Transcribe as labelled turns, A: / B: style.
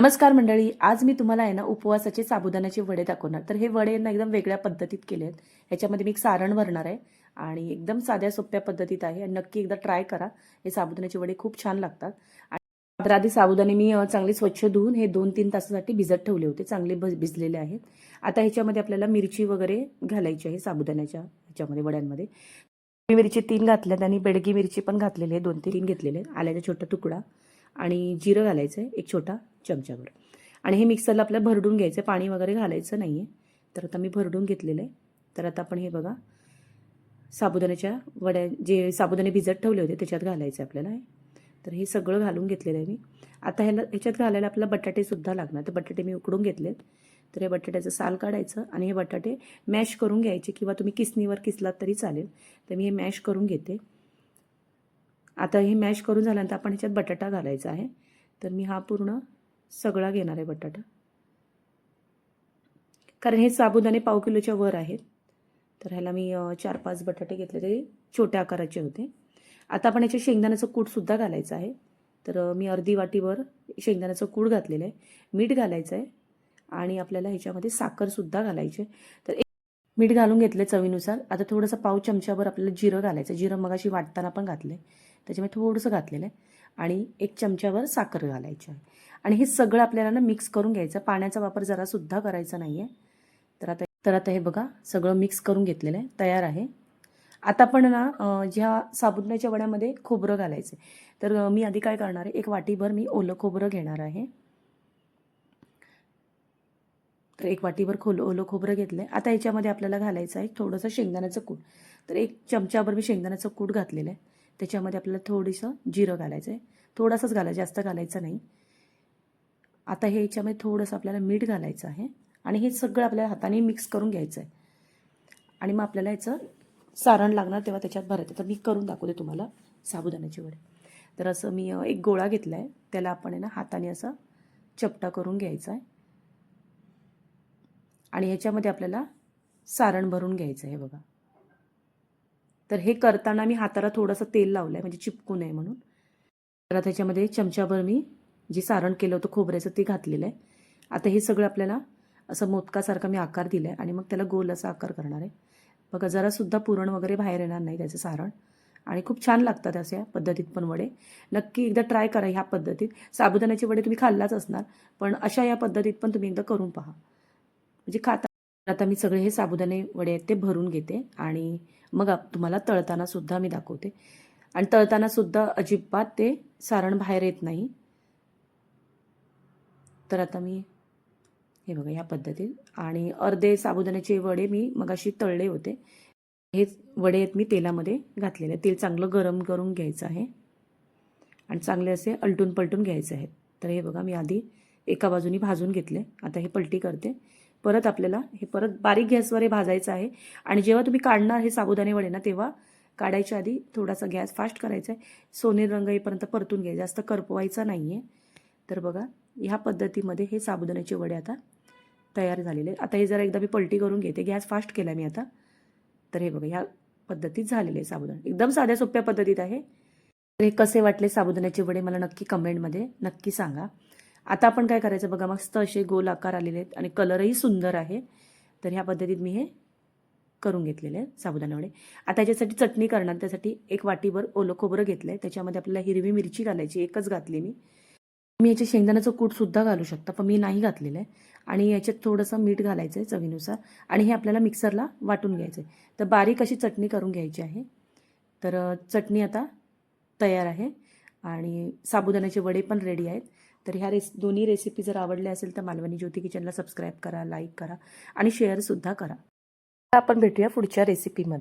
A: नमस्कार मंडळी आज मी तुम्हाला आहे ना उपवासाचे साबुदाण्याचे वडे दाखवणार. तर हे वडे ना एकदम वेगळ्या पद्धतीत केले आहेत. ह्याच्यामध्ये मी एक सारण भरणार आहे आणि एकदम साध्या सोप्या पद्धतीत आहे. आणि नक्की एकदा ट्राय करा. हे साबुदाण्याचे वडे खूप छान लागतात. आणि तर आधी साबुदाणे मी चांगले स्वच्छ धुवून हे दोन तीन तासासाठी भिजत ठेवले होते. चांगले भिजलेले आहेत. आता ह्याच्यामध्ये आपल्याला मिरची वगैरे घालायची आहे साबुदाण्याच्या ह्याच्यामध्ये वड्यांमध्ये. मी मिरची तीन घातल्यात आणि बेडगी मिरची पण घातलेली आहे. दोन तीन तीन घेतलेले आहेत. आल्याचा छोटा तुकडा. आणि जिरं घालायचं आहे एक छोटा चमचाभर आणि हे मिक्सरला आपल्याला भरडून घ्यायचं आहे पाणी वगैरे घालायचं नाही आहे तर आता मी भरडून घेतलेलं आहे. तर आता आपण हे बघा साबुदाण्याच्या वड्या जे साबुदाणे भिजत ठेवले होते त्याच्यात घालायचं आहे आपल्याला तर हे सगळं घालून घेतलेलं आहे मी. आता ह्याला ह्याच्यात घालायला आपल्याला बटाटेसुद्धा लागणार. तर बटाटे मी उकडून घेतलेत. तर हे बटाट्याचं साल काढायचं आणि हे बटाटे मॅश करून घ्यायचे किंवा तुम्ही किसणीवर किसलात तरी चालेल. तर मी हे मॅश करून घेते. आता हे मॅश करून झाल्यानंतर आपण ह्याच्यात बटाटा घालायचा आहे. तर मी हा पूर्ण सगळा घेणार आहे बटाटा. कारण हे साबुदाणे पाव किलोच्या वर आहेत. तर ह्याला मी चार पाच बटाटे घेतले ते छोट्या आकाराचे होते. आता आपण याच्या शेंगदाण्याचं कूटसुद्धा घालायचं आहे. तर मी अर्धी वाटीवर शेंगदाण्याचं कूट घातलेलं आहे. मीठ घालायचं आहे. आणि आपल्याला ह्याच्यामध्ये साखरसुद्धा घालायची आहे. तर मीठ घालून घेतलं चवीनुसार. आता थोडंसं पाव चमच्यावर आपल्याला जिरं घालायचं. जिरं मगाशी वाटताना पण घातलं आहे त्याच्यामुळे थोडंसं घातलेलं आहे. आणि एक चमच्यावर साखर घालायची आहे. आणि हे सगळं आपल्याला ना मिक्स करून घ्यायचं. पाण्याचा वापर जरासुद्धा करायचा नाही आहे तर आता तर आता हे बघा सगळं मिक्स करून घेतलेलं आहे. तयार आहे. आता पण ना ह्या ज्या साबुदाण्याच्या वड्यामध्ये खोबरं घालायचं आहे तर मी आधी काय करणार आहे? एक वाटीभर मी ओलं खोबरं घेणार आहे. तर एक वाटीभर खोल ओलं खोबरं घेतलं आहे आता याच्यामध्ये आपल्याला घालायचं आहे थोडंसं शेंगदाण्याचं कूट. तर एक चमच्याभर मी शेंगदाण्याचं कूट घातलेलं आहे. त्याच्यामध्ये आपल्याला थोडंसं जिरं घालायचं आहे थोडासाच घालायचं जास्त घालायचं नाही. आता हे याच्यामध्ये थोडंसं आपल्याला मीठ घालायचं आहे. आणि हे सगळं आपल्याला हाताने मिक्स करून घ्यायचं आहे आणि मग आपल्याला याचं सारण लागणार तेव्हा त्याच्यात भरायचं. तर मी करून दाखवते तुम्हाला साबुदाण्याची वडे. तर असं मी एक गोळा घेतला आहे त्याला आपण आहे ना हाताने असं चपटा करून घ्यायचा आहे. आणि ह्याच्यामध्ये आपल्याला सारण भरून घ्यायचं आहे बघा. तर हे करताना मी हाताला थोडंसं तेल लावलं आहे म्हणजे चिपकू नये म्हणून. तर त्याच्यामध्ये चमच्याभर मी जे सारण केलं होतं खोबऱ्याचं ते घातलेलं आहे. आता हे सगळं आपल्याला असं मोदकासारखा मी आकार दिला आहे आणि मग त्याला गोल असा आकार करणार आहे. बघा जरासुद्धा पुरण वगैरे बाहेर येणार नाही त्याचं सारण. आणि खूप छान लागतात अशा पद्धतीत पण वडे. नक्की एकदा ट्राय करा ह्या पद्धतीत. साबुदाण्याचे वडे तुम्ही खाल्लाच असणार पण अशा या पद्धतीत पण तुम्ही एकदा करून पहा. म्हणजे खाता आता मी सगळे हे साबुदाणे वडे आहेत ते भरून घेते आणि मग तुम्हाला तळताना सुद्धा मी दाखवते. आणि तळताना सुद्धा अजिबात ते सारण बाहेर येत नाही. तर आता मी हे बघा ह्या पद्धतीत. आणि अर्धे साबुदाण्याचे वडे मी मगाशी तळले होते. हे वडे आहेत मी तेलामध्ये घातलेले. तेल चांगलं गरम करून घ्यायचं आहे. आणि चांगले असे अलटून पलटून घ्यायचे आहेत. तर हे बघा मी आधी एका बाजूनी भाजून घेतले. आता हे पलटी करते. परत आपल्याला हे परत बारीक गॅसवर हे भाजायचं आहे. आणि जेव्हा तुम्ही काढणार हे साबुदाणे वडे ना तेव्हा काढायच्या आधी थोडासा गॅस फास्ट करायचा आहे. सोनेरी रंग येईपर्यंत परतून घ्यायचा जास्त करपवायचा नाही आहे तर बघा ह्या पद्धतीमध्ये हे साबुदाण्याचे वडे आता तयार झालेले आता हे जरा एकदा मी पलटी करून घेते. गॅस फास्ट केला मी आता. तर हे बघा ह्या पद्धतीत झालेले आहे साबुदाणे. एकदम साध्या सोप्या पद्धतीत आहे. तर हे कसे वाटले साबुदाण्याचे वडे मला नक्की कमेंटमध्ये नक्की सांगा. आता आपण काय करायचं बघा मस्त असे गोल आकार आलेले आहेत आणि कलरही सुंदर आहे. तर ह्या पद्धतीत मी हे करून घेतलेले आहे साबुदाणे वडे आता याच्यासाठी चटणी करणार त्यासाठी एक वाटीभर ओलं खोबरं घेतलं आहे त्याच्यामध्ये आपल्याला हिरवी मिरची घालायची एकच घातली मी. मी याचे शेंगदाण्याचं कूटसुद्धा घालू शकता पण मी नाही घातलेलं आहे आणि याच्यात थोडंसं मीठ घालायचं आहे चवीनुसार. आणि हे आपल्याला मिक्सरला वाटून घ्यायचं आहे तर बारीक अशी चटणी करून घ्यायची आहे. तर चटणी आता तयार आहे. आणि साबुदाण्याचे वडे पण रेडी आहेत. तर ह्या रेस दोन्ही रेसिपी जर आवडल्या असेल तर मालवणी ज्योती किचनला सबस्क्राईब करा लाईक करा आणि शेअरसुद्धा करा. आपण भेटूया पुढच्या रेसिपीमध्ये